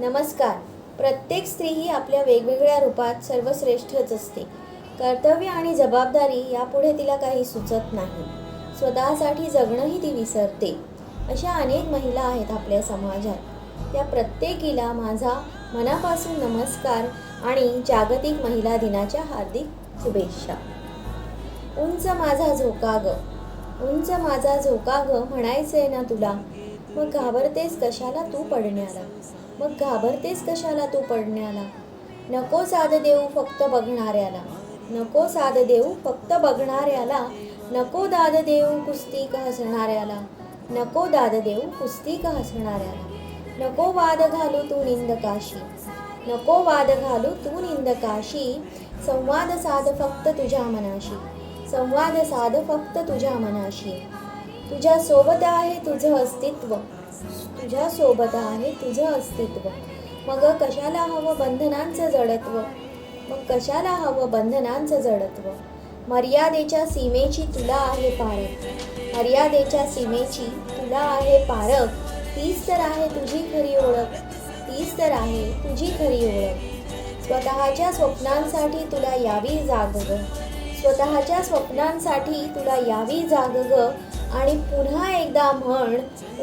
नमस्कार. प्रत्येक स्त्री ही आपल्या वेगवेगळ्या रूपात सर्वश्रेष्ठच असते. कर्तव्य आणि जबाबदारी यापुढे तिला काही सुचत नाही. स्वतःसाठी जगणंही ती विसरते. अशा अनेक महिला आहेत आपल्या समाजात. त्या प्रत्येकीला माझा मनापासून नमस्कार आणि जागतिक महिला दिनाच्या हार्दिक शुभेच्छा. उंच माझा झोका ग. उंच माझा झोका ग म्हणायचंय ना तुला? मग घाबरतेस कशाला तू पडण्याला? मग घाबरतेस कशाला तू पडण्याला? नको साध देऊ फक्त बघणाऱ्याला. नको साध देऊ फक्त बघणाऱ्याला. नको दाद देऊ कुस्ती का हसणाऱ्याला नको दाद देऊ कुस्ती का हसणाऱ्याला नको वाद घालू तू निंदकाशी. नको वाद घालू तू निंदकाशी. संवाद साध फक्त तुझ्या मनाशी. संवाद साध फक्त तुझ्या मनाशी. तुझ्या सोबत आहे तुझं अस्तित्व. तुझ्या सोबत आहे तुझं अस्तित्व. मग कशाला हवं बंधनांचं जडत्व? मग कशाला हवं बंधनांचं जडत्व? मर्यादेच्या सीमेची तुला आहे पारख. मर्यादेच्या सीमेची तुला आहे पारख. तीच तर आहे तुझी खरी ओळख. तीच तर आहे तुझी खरी ओळख. स्वतःच्या स्वप्नांसाठी तुला यावी जाग ग. स्वतःच्या स्वप्नांसाठी तुला यावी जाग ग. आणि पुन्हा एकदा म्हण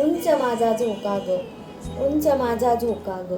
उंच माझा झोका ग. उंच माझा झोका ग.